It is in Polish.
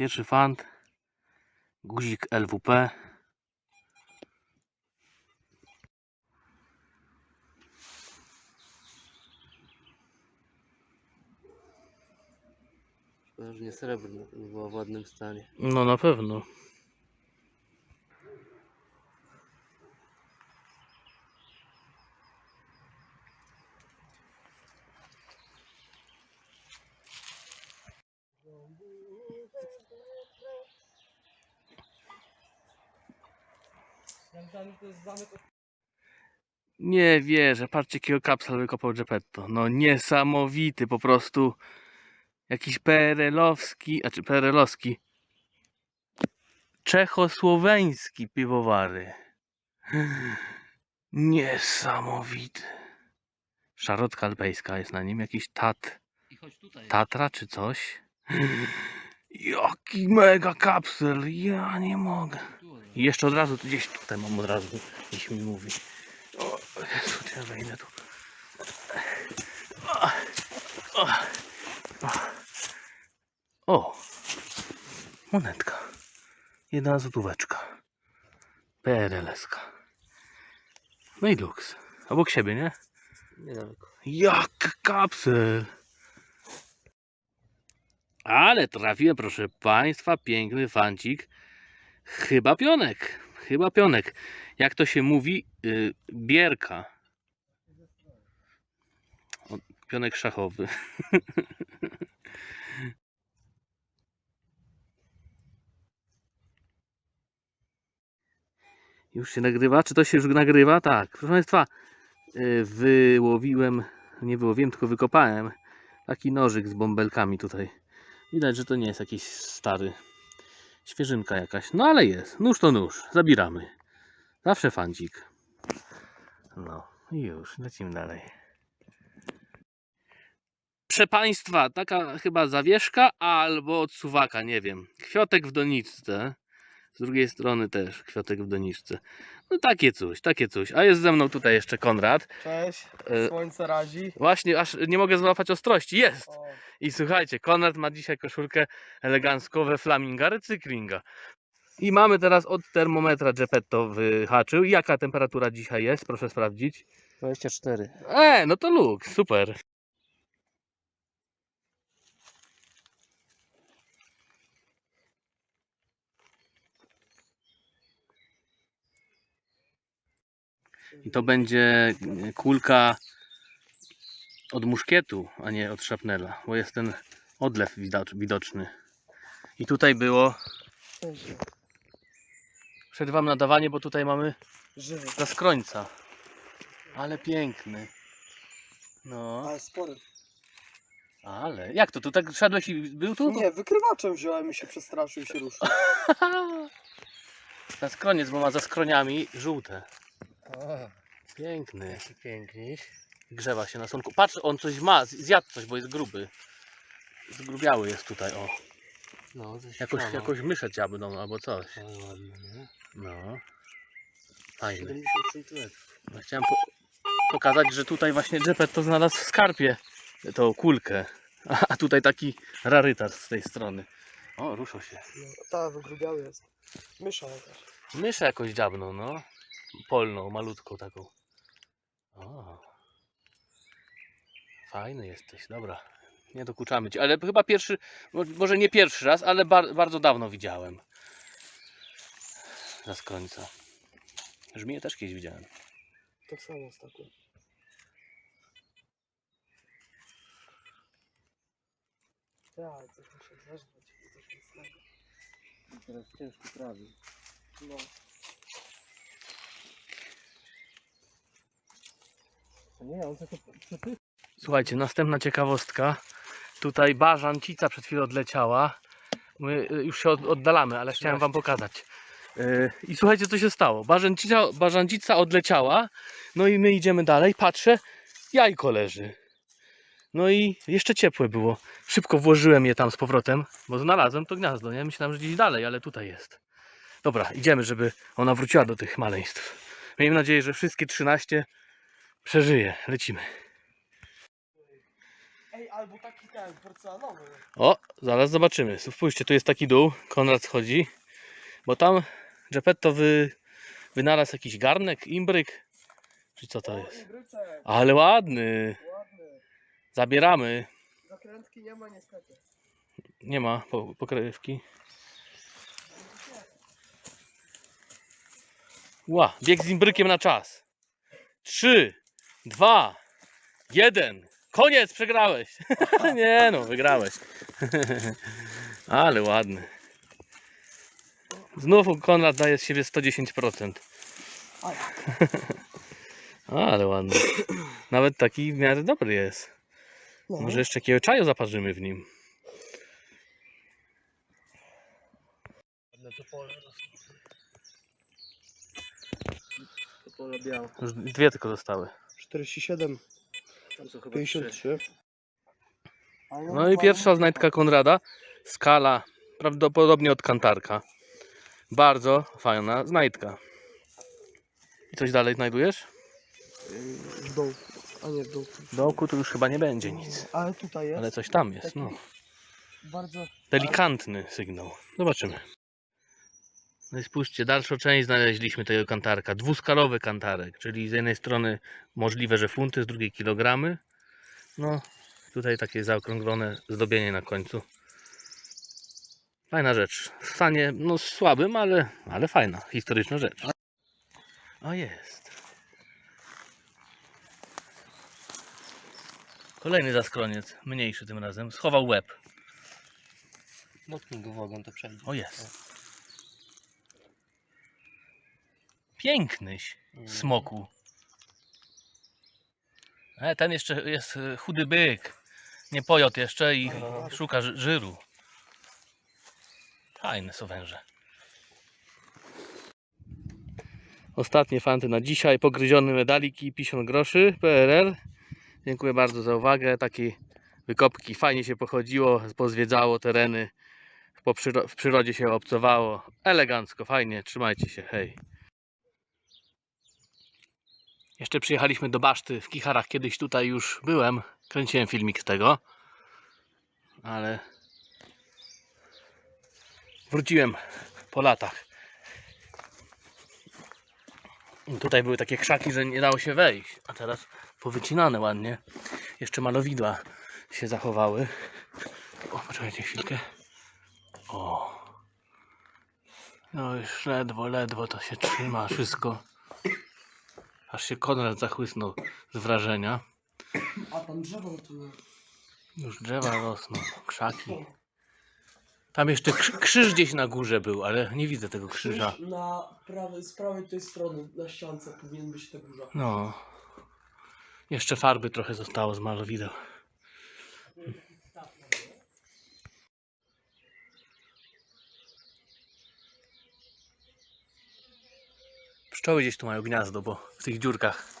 Pierwszy fant. Guzik LWP. Szkoda, że nie srebrny, była w ładnym stanie. No na pewno. Nie wierzę, patrzcie jakiego kapsel wykopał Geppetto. No niesamowity po prostu. Jakiś perelowski, a czy perelowski. Czechosłoweński piwowary. Niesamowity. Szarotka alpejska jest na nim, jakiś tat, I chodź tutaj. tatra czy coś. Jaki mega kapsel, ja nie mogę. I jeszcze od razu, gdzieś tutaj mam od razu, jeśli mi mówi. O, Jezu, ja wejdę tu. O, o, o. o, monetka. Jedna złotóweczka. PRL-eska. No i luks. Obok siebie, nie? Niedaleko. Jak kapsel! Ale trafiłem, proszę Państwa, piękny fancik. Chyba pionek. Chyba pionek. Jak to się mówi? Yy, bierka. O, pionek szachowy. Już się nagrywa? Czy to się już nagrywa? Tak. Proszę Państwa, y, wyłowiłem, nie wyłowiłem, tylko wykopałem taki nożyk z bąbelkami tutaj. Widać, że to nie jest jakiś stary, świeżynka jakaś. No ale jest. Nóż to nóż. Zabieramy. Zawsze fancik. No i już, lecimy dalej. Proszę Państwa, taka chyba zawieszka albo od suwaka, nie wiem. Kwiotek w doniczce. Z drugiej strony też kwiotek w doniczce. No takie coś, takie coś. A jest ze mną tutaj jeszcze Konrad. Cześć, E, słońce razi. Właśnie, aż nie mogę złapać ostrości. Jest! O, I słuchajcie, Konrad ma dzisiaj koszulkę elegancką we flaminga recyklinga. I mamy teraz od termometra Geppetto wyhaczył. Jaka temperatura dzisiaj jest? Proszę sprawdzić. 24. E, no to luk, super. I to będzie kulka od muszkietu, a nie od szapnela, bo jest ten odlew widocz- widoczny. I tutaj było, przerwam nadawanie, bo tutaj mamy żywy, zaskrońca. Ale piękny. No, ale spory. ale jak to? Tu tak szedłeś i był tu? Nie, wykrywaczem wziąłem i się przestraszył i się ruszył. Zaskroniec, bo ma za skroniami żółte. A, Piękny. Jaki piękniś. Grzewa się na słonku. Patrz, on coś ma, z- zjadł coś, bo jest gruby. Zgrubiały jest tutaj, o. No, ze Jakoś, ścianą. jakoś myszę dziabną albo coś. Ale ładny, nie? No. Fajny. 70 cm. No, Chciałem po pokazać, że tutaj właśnie Geppetto znalazł w skarpie tą kulkę. A a tutaj taki rarytas z tej strony. O, ruszą się. no, ta wygrubiały jest. Mysza jakaś. Myszę jakoś dziabną, no. Polną, malutką taką. O. Fajny jesteś, dobra. Nie dokuczamy ci, ale chyba pierwszy, mo- może nie pierwszy raz, ale bar bardzo dawno widziałem. Za końca. Żmiję też kiedyś widziałem. Tak samo ostatnio. Tak, coś muszę zeżreć, bo coś mocnego. Teraz ciężko trawi. No. Nie, on tylko przepycha. Słuchajcie, następna ciekawostka. Tutaj bażancica przed chwilą odleciała. My y, już się od- oddalamy, ale chciałem wam pokazać. Y, I słuchajcie, co się stało. Bażancica, bażancica odleciała, no i my idziemy dalej. Patrzę, jajko leży. No i jeszcze ciepłe było. Szybko włożyłem je tam z powrotem, bo znalazłem to gniazdo. Nie myślałem, że gdzieś dalej, ale tutaj jest. Dobra, idziemy, żeby ona wróciła do tych maleństw. Miejmy nadzieję, że wszystkie 13 przeżyje. Lecimy. Ej, albo taki ten, porcelanowy. O, zaraz zobaczymy. Spójrzcie, tu jest taki dół. Konrad schodzi. Bo tam Geppetto wy, wynalazł jakiś garnek, imbryk. Czy co to jest? Ale ładny. ładny. Zabieramy. Zakrętki nie ma niestety. Nie ma po, pokrywki. Ła, bieg z imbrykiem na czas. Trzy, dwa, jeden. Koniec, przegrałeś. Nie no, wygrałeś. Ale ładny. Znów Konrad daje z siebie 110%. Ale. Ładny. Nawet taki w miarę dobry jest. No. Może jeszcze jakiegoś czaju zaparzymy w nim. Ładne to pole. To pole białe. Już dwie tylko zostały. 47, Tam są chyba 53. No i pierwsza znajdka Konrada. Skala prawdopodobnie od kantarka. Bardzo fajna znajdka. I coś dalej znajdujesz? W dołku. A nie w dołku. W dołku tu już chyba nie będzie nic. Ale tutaj jest. Ale coś tam jest, no. Bardzo. Delikatny sygnał. Zobaczymy. No i spójrzcie, dalszą część znaleźliśmy tego kantarka. Dwuskalowy kantarek, czyli z jednej strony możliwe, że funty, z drugiej kilogramy. No, tutaj takie zaokrąglone zdobienie na końcu. Fajna rzecz. W stanie, no słabym, ale, ale fajna, historyczna rzecz. A jest. Kolejny zaskroniec, mniejszy tym razem. Schował łeb. Dotknij go w ogon, to przejdzie. O jest. Pięknyś smoku. E, ten jeszcze jest e, chudy byk. Nie pojot jeszcze i szuka ży- żyru. Fajne są węże. Ostatnie fanty na dzisiaj. Pogryziony medalik i 50 groszy PRL. Dziękuję bardzo za uwagę. Takie wykopki. Fajnie się pochodziło, pozwiedzało tereny w przyrodzie się obcowało. Elegancko, fajnie, trzymajcie się, hej. Jeszcze przyjechaliśmy do Baszty w Kicharach, kiedyś tutaj już byłem, kręciłem filmik z tego, ale wróciłem po latach. Tutaj były takie krzaki, że nie dało się wejść, a teraz powycinane ładnie. Jeszcze malowidła się zachowały. O, poczekajcie chwilkę. O. No już ledwo, ledwo to się trzyma wszystko. Aż się Konrad zachłysnął z wrażenia. A tam drzewo tu. Już drzewa rosną, krzaki. Tam jeszcze krz- krzyż gdzieś na górze był, ale nie widzę tego krzyża. Na prawej, z prawej tej strony na ściance powinien być ta burza. No. Jeszcze farby trochę zostało z malowideł. Pszczoły gdzieś tu mają gniazdo, bo w tych dziurkach